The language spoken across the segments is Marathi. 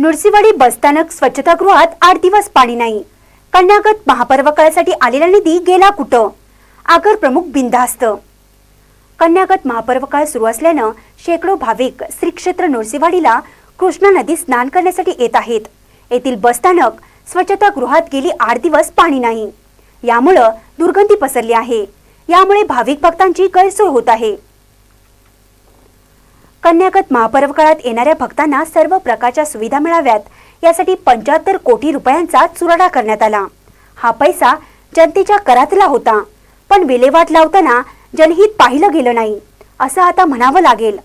नुरसीवाडी बसस्थानक स्वच्छतागृहात आठ दिवस पाणी नाही. कन्यागत महापर्वकाळासाठी आलेला निधी गेला कुठं? आगर प्रमुख बिंदास्त कन्यागत महापर्वकाळ सुरू असल्यानं शेकडो भाविक श्री क्षेत्र नृसिंहवाडीला कृष्णा नदी स्नान करण्यासाठी येत आहेत. येथील बसस्थानक स्वच्छतागृहात गेली आठ दिवस पाणी नाही. यामुळं दुर्गंधी पसरली आहे. यामुळे भाविक भक्तांची गैरसोय होत आहे. कन्यागत महापर्व काळात येणाऱ्या भक्तांना सर्व प्रकारच्या सुविधा मिळाव्यात. यासाठी पंच्याहत्तर कोटी रुपयांचा चुराडा करण्यात आला. हा पैसा जनतेच्या करातला होता. पण विल्हेवाट लावताना जनहित पाहिलं गेलं नाही. असं आता म्हणावं लागेल.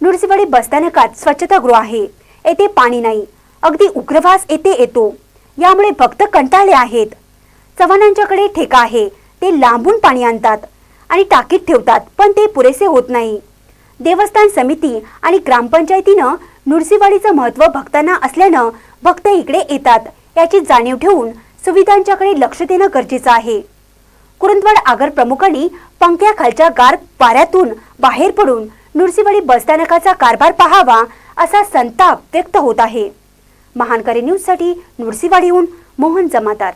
नृसिंहवाडी बसस्थानकात स्वच्छतागृह आहे. येथे पाणी नाही. अगदी उग्रवास येथे येतो. यामुळे भक्त कंटाळले आहेत. चव्हाणांच्याकडे ठेका आहे. ते लांबून पाणी आणतात आणि टाकीत ठेवतात पण ते पुरेसे होत नाही. देवस्थान समिती आणि ग्रामपंचायतीनं नुरसीवाडीचं महत्त्व भक्तांना असल्यानं भक्त इकडे येतात. याची जाणीव ठेवून सुविधांच्याकडे लक्ष देणं गरजेचं आहे. कुरुंदवाड आगर प्रमुखांनी पंख्याखालच्या गार वाऱ्यातून बाहेर पडून नुरसीवाडी बसस्थानकाचा कारभार पाहावा असा संताप व्यक्त होत आहे. महानकरी न्यूजसाठी नुरसीवाडीहून मोहन जमादार.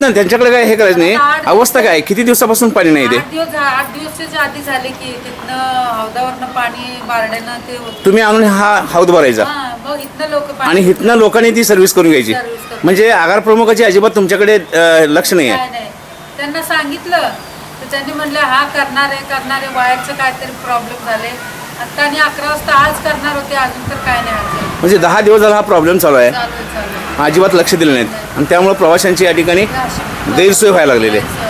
ना त्यांच्याकडे काय हे करायचं नाही. अवस्था काय? किती दिवसापासून पाणी नाही ते आठ दिवस झा- आठ दिवसाच्या आधी झाले की तिथनं हौदावरनं पाणी बारड्यानं ते होत. तुम्ही आणून हा हौद भरायचा. हा मग इथनं लोक आणि हिथनं लोकांनी ती सर्व्हिस करून घ्यायची. करून. म्हणजे आगार प्रमुखाची अजिबात तुमच्याकडे अं, लक्ष नाही आहे. काय नाही. त्यांना सांगितलं. तर त्यांनी म्हणलं हा करणार आहे करणार आहे. वायरचं काहीतरी प्रॉब्लेम झाले आणि त्यांनी अकरा वाजता आज करणार होते. अजून तर काय नाही म्हणजे दहा दिवस झाला हा प्रॉब्लेम चालू आहे. चालू आहे, चालू आहे. अजिबात लक्ष दिलं नाहीत. आणि त्यामुळे प्रवाशांची या ठिकाणी गैरसोय व्हायला लागलेली आहे.